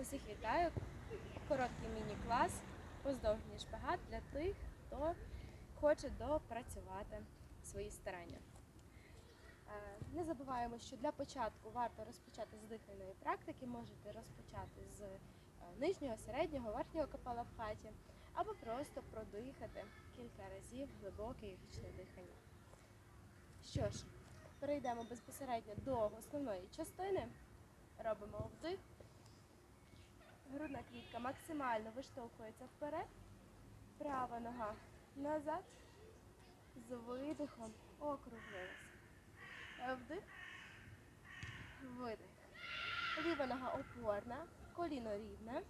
Усіх вітаю. Короткий міні-клас, поздовжній шпагат для тих, хто хоче допрацювати свої старання. Е, Не забуваємо, що для початку варто розпочати з дихальної практики. Можете розпочати з е, нижнього, середнього, верхнього капела в хаті, або просто продихати кілька разів глибоке і вічне дихання. Що ж, перейдемо безпосередньо до основної частини. Робимо вдих. Грудна клітка максимально виштовхується вперед. Права нога назад. З видихом округлилась. Вдих. Видих. Ліва нога опорна, коліно рівне.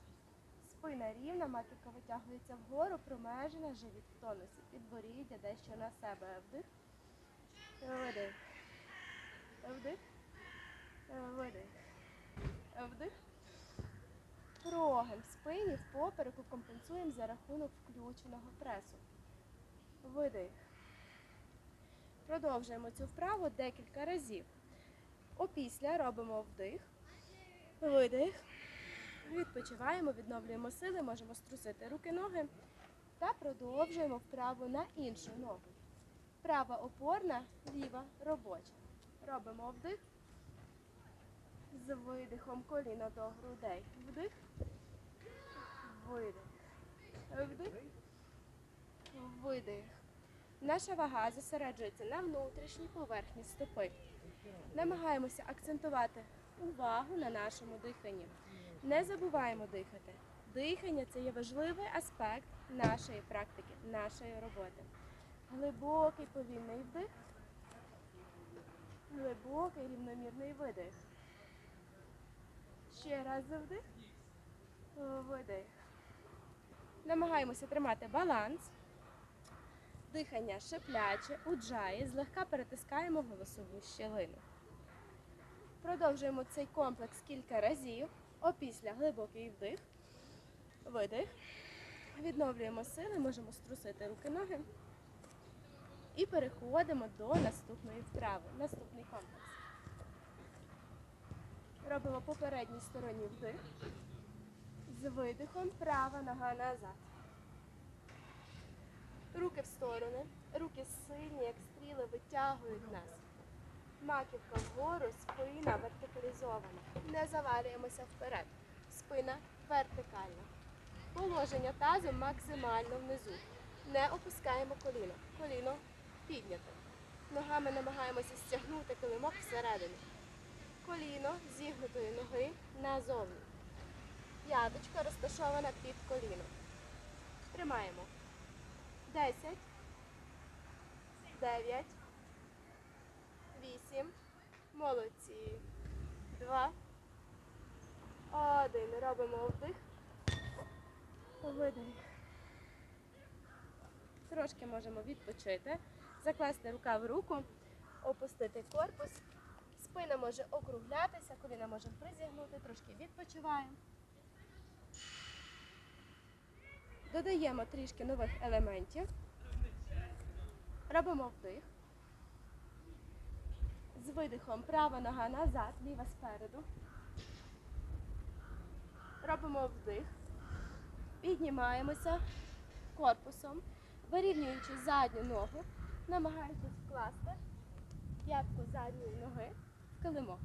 Спина рівна, маківка витягується вгору, промежена, живіт в тонусі. Підборіддя дещо на себе. Вдих. Видих. Вдих. Видих. Вдих. В спині, попереку компенсуємо за рахунок включеного пресу. Видих. Продовжуємо цю вправу декілька разів. Опісля робимо вдих, видих. Відпочиваємо, відновлюємо сили, можемо струсити руки-ноги та продовжуємо вправу на іншу ногу. Права опорна, ліва робоча. Робимо вдих. З видихом коліна до грудей. Вдих. Видих. Вдих. Видих. Наша вага зосереджується на внутрішній поверхні стопи. Намагаємося акцентувати увагу на нашому диханні. Не забуваємо дихати. Дихання це є важливий аспект нашої практики, нашої роботи. Глибокий повільний вдих. Глибокий рівномірний видих. Ще раз вдих. Видих. Намагаємося тримати баланс. Дихання шипляче, уджає, злегка перетискаємо голосову щелину. Продовжуємо цей комплекс кілька разів. Опісля глибокий вдих, видих. Відновлюємо сили, можемо струсити руки-ноги. І переходимо до наступної вправи. Наступний комплекс. Робимо попередній сторонній вдих. З видихом права нога назад. Руки в сторони. Руки сильні, як стріли, витягують нас. Маківка вгору, спина вертикалізована. Не завалюємося вперед. Спина вертикальна. Положення тазу максимально внизу. Не опускаємо коліно. Коліно підняте. Ногами намагаємося стягнути килимок всередину. Коліно зігнутої ноги назовні. П'яточка розташована під коліном. Тримаємо. 10, 9, 8, молодці. 2, 1. Робимо вдих. Видих. Трошки можемо відпочити, закласти рука в руку, опустити корпус. Спина може округлятися, коліна можемо призігнути, трошки відпочиваємо. Додаємо трішки нових елементів. Робимо вдих. З видихом права нога назад, ліва спереду. Робимо вдих. Піднімаємося корпусом, вирівнюючи задню ногу, намагаючись вкласти п'ятку задньої ноги килимок.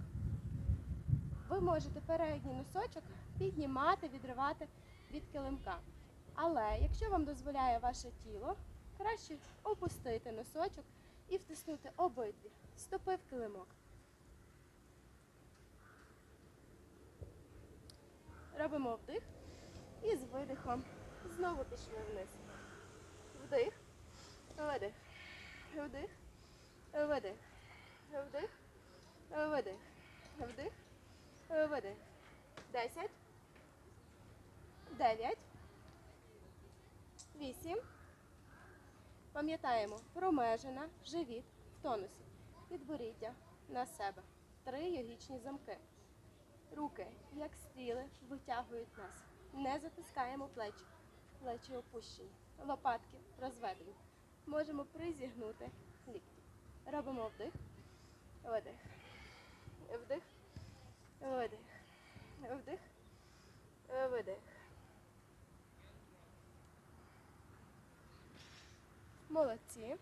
Ви можете передній носочок піднімати, відривати від килимка. Але якщо вам дозволяє ваше тіло, краще опустити носочок і втиснути обидві стопи в килимок. Робимо вдих і з видихом знову пішли вниз. Вдих, видих, вдих, видих, вдих, видих, вдих, видих. Десять, дев'ять. Вісім. Пам'ятаємо, промежина, живіт в тонусі. Підборіддя на себе. Три йогічні замки. Руки, як стріли, витягують нас. Не затискаємо плечі. Плечі опущені. Лопатки розведені. Можемо призігнути лікті. Робимо вдих. Видих. Вдих. Видих. Вдих. Видих. Молодці.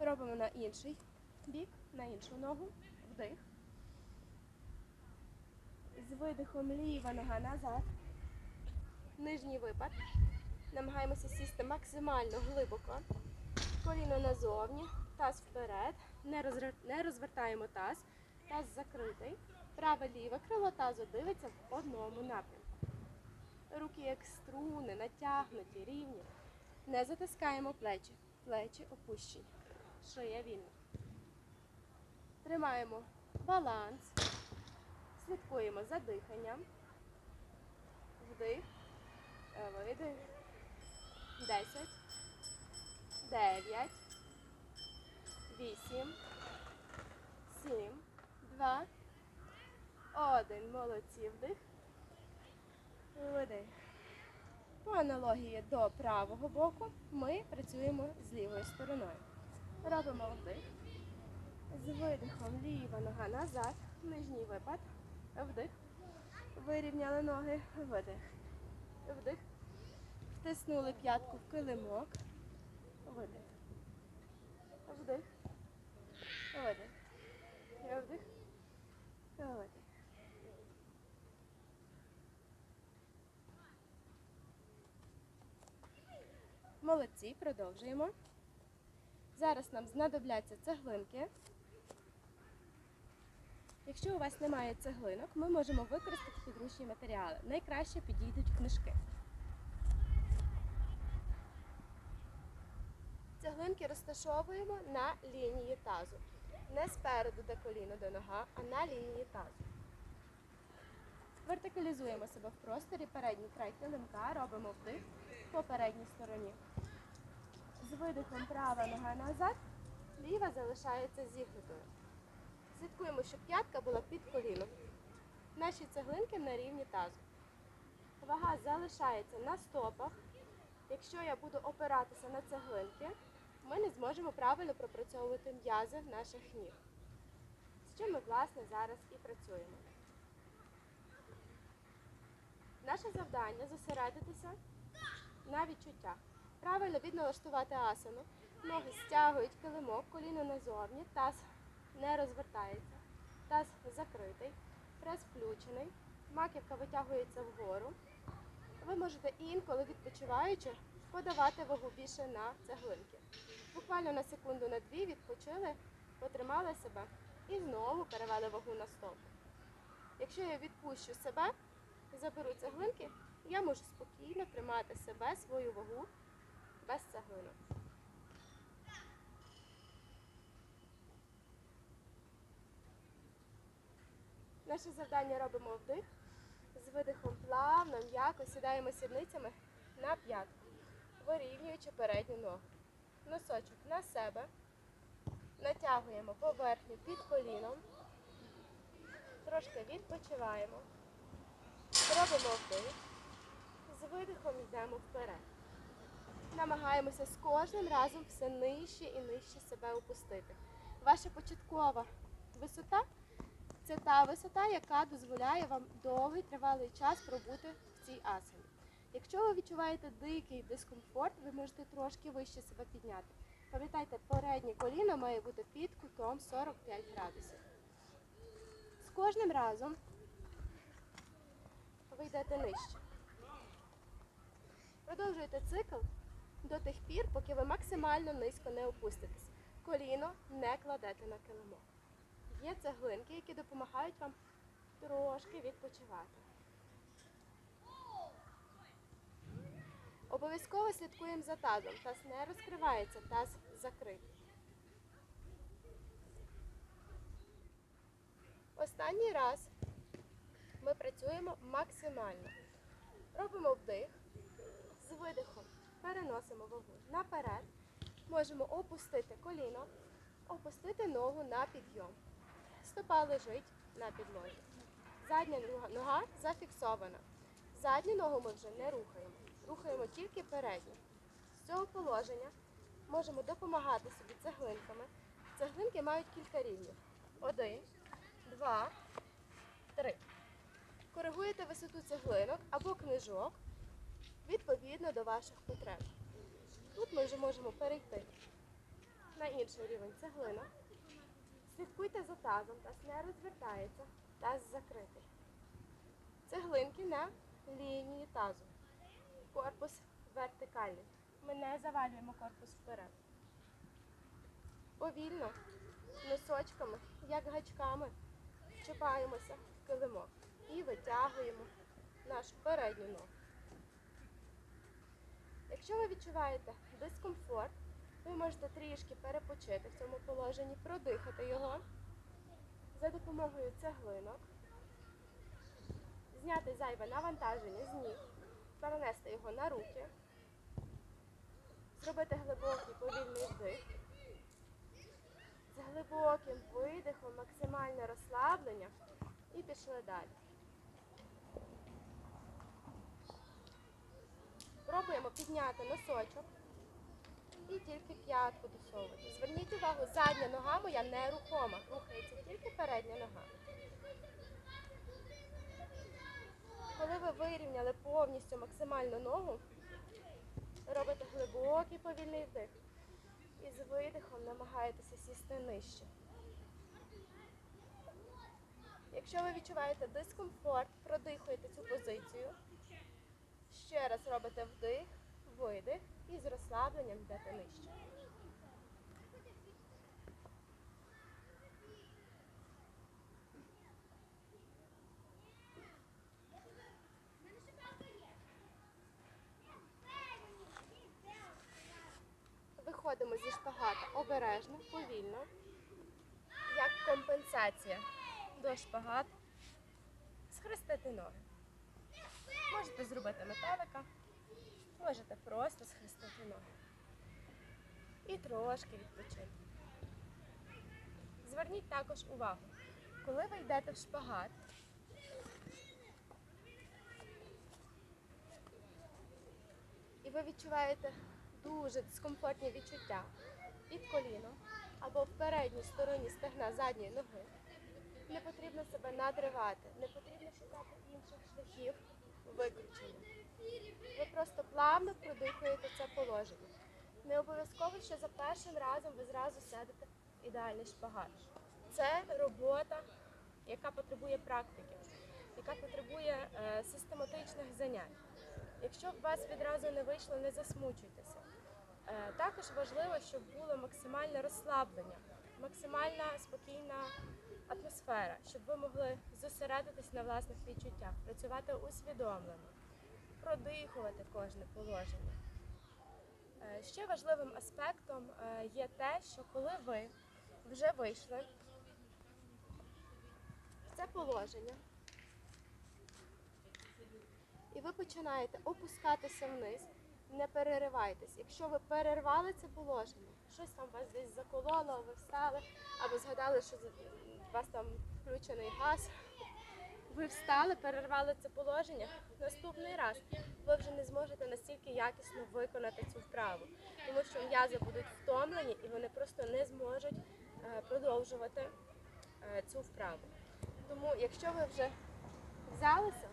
Робимо на інший бік, на іншу ногу. Вдих. З видихом ліва нога назад. Нижній випад. Намагаємося сісти максимально глибоко. Коліно назовні, таз вперед. Не, розвертаємо таз. Таз закритий. Праве ліве крило тазу дивиться в одному напрямку. Руки як струни, натягнуті, рівні. Не затискаємо плечі. Плечі опущені. Шия вільна. Тримаємо баланс. Слідкуємо за диханням. Вдих. Видих. Десять. Дев'ять. Вісім. Сім. Два. Один. Молодці. Вдих. Видих. По аналогії до правого боку ми працюємо з лівою стороною. Робимо вдих. З видихом ліва нога назад. Нижній випад. Вдих. Вирівняли ноги. Видих. Вдих. Втиснули п'ятку в килимок. Видих. Вдих. Видих. Вдих. Видих. Молодці, продовжуємо. Зараз нам знадобляться цеглинки. Якщо у вас немає цеглинок, ми можемо використати підручні матеріали. Найкраще підійдуть книжки. Цеглинки розташовуємо на лінії тазу. Не спереду, де коліно до нога, а на лінії тазу. Вертикалізуємо себе в просторі, передній край килимка, робимо вдих по передній стороні. З видихом права нога назад, ліва залишається зігнутою. Слідкуємо, щоб п'ятка була під коліном. Наші цеглинки на рівні тазу. Вага залишається на стопах. Якщо я буду опиратися на цеглинки, ми не зможемо правильно пропрацьовувати м'язи наших ніг. З чим ми, власне, зараз і працюємо. Наше завдання зосередитися на відчуттях. Правильно відналаштувати асану. Ноги стягують килимок, коліно назовні, таз не розвертається, таз закритий, прес включений, маківка витягується вгору. Ви можете інколи відпочиваючи подавати вагу більше на цеглинки. Буквально на секунду на дві відпочили, потримали себе і знову перевели вагу на стопу. Якщо я відпущу себе, заберу цеглинки, я можу спокійно тримати себе, свою вагу без цеглинок. Наше завдання робимо вдих. З видихом плавно, м'яко сідаємо сідницями на п'ятку, вирівнюючи передню ногу. Носочок на себе. Натягуємо поверхню під коліном. Трошки відпочиваємо. Робимо вдих. З видихом йдемо вперед. Намагаємося з кожним разом все нижче і нижче себе опустити. Ваша початкова висота це та висота, яка дозволяє вам довгий тривалий час пробути в цій асані. Якщо ви відчуваєте дикий дискомфорт, ви можете трошки вище себе підняти. Пам'ятайте, переднє коліно має бути під кутом 45 градусів. З кожним разом ви йдете нижче. Продовжуйте цикл до тих пір, поки ви максимально низько не опуститесь. Коліно не кладете на килимок. Є цеглинки, які допомагають вам трошки відпочивати. Обов'язково слідкуємо за тазом. Таз не розкривається, таз закритий. Останній раз ми працюємо максимально. Робимо вдих, з видихом переносимо вагу наперед. Можемо опустити коліно, опустити ногу на підйом. Стопа лежить на підлозі. Задня нога- зафіксована. Задню ногу ми вже не рухаємо. Рухаємо тільки передню. З цього положення можемо допомагати собі цеглинками. Цеглинки мають кілька рівнів. Один, два, три. Коригуєте висоту цеглинок або книжок відповідно до ваших потреб. Тут ми вже можемо перейти на інший рівень цеглинок. Слідкуйте за тазом, таз не розвертається, таз закритий. Цеглинки на лінії тазу. Корпус вертикальний. Ми не завалюємо корпус вперед. Повільно, носочками, як гачками, вчіпаємося в килимок і витягуємо нашу передню ногу. Якщо ви відчуваєте дискомфорт, ви можете трішки перепочити в цьому положенні, продихати його за допомогою цеглинок, зняти зайве навантаження з ніг, перенести його на руки, зробити глибокий повільний вдих. З глибоким видихом, максимальне розслаблення і пішли далі. Підняти носочок і тільки п'ятку досовувати. Зверніть увагу, задня нога моя нерухома, рухається тільки передня нога. Коли ви вирівняли повністю максимально ногу, робите глибокий повільний вдих. І з видихом намагаєтеся сісти нижче. Якщо ви відчуваєте дискомфорт, продихуєте цю позицію. Ще раз робите вдих, видих і з розслабленням йдете нижче. Виходимо зі шпагата обережно, повільно, як компенсація до шпагат, схрестити ноги. Можете зробити метелика, можете просто схрестити ноги. І трошки відпочити. Зверніть також увагу, коли ви йдете в шпагат, і ви відчуваєте дуже дискомфортні відчуття під коліном або в передній стороні стегна задньої ноги, не потрібно себе надривати, не потрібно шукати інших шляхів виключення. Ви просто плавно продихуєте це положення. Не обов'язково, що за першим разом ви зразу сядете ідеальний шпагат. Це робота, яка потребує практики, яка потребує е, систематичних занять. Якщо б вас відразу не вийшло, не засмучуйтеся. Е, Також важливо, щоб було максимальне розслаблення, максимальна спокійна атмосфера, щоб ви могли зосередитись на власних відчуттях, працювати усвідомлено, продихувати кожне положення. Е, Ще важливим аспектом е, є те, що коли ви вже вийшли в це положення, і ви починаєте опускатися вниз, не переривайтесь. Якщо ви перервали це положення, щось там вас десь закололо, ви встали, або згадали, що у вас там включений газ, ви встали, перервали це положення. Наступний раз ви вже не зможете настільки якісно виконати цю вправу, тому що м'язи будуть втомлені і вони просто не зможуть е, продовжувати е, цю вправу. Тому, якщо ви вже взялися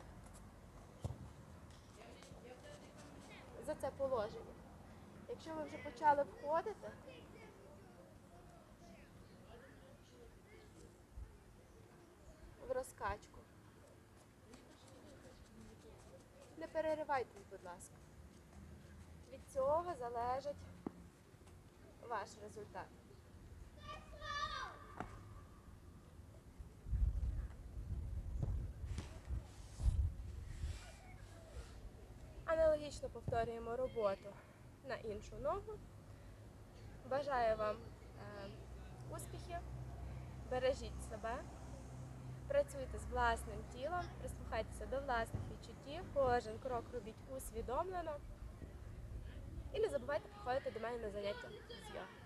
за це положення, якщо ви вже почали входити, в розкачку. Не переривайтесь, будь ласка. Від цього залежить ваш результат. Аналогічно повторюємо роботу на іншу ногу. Бажаю вам е, успіхів, бережіть себе, працюйте з власним тілом, прислухайтеся до власних відчуттів, кожен крок робіть усвідомлено. І не забувайте приходити до мене на заняття з йоги.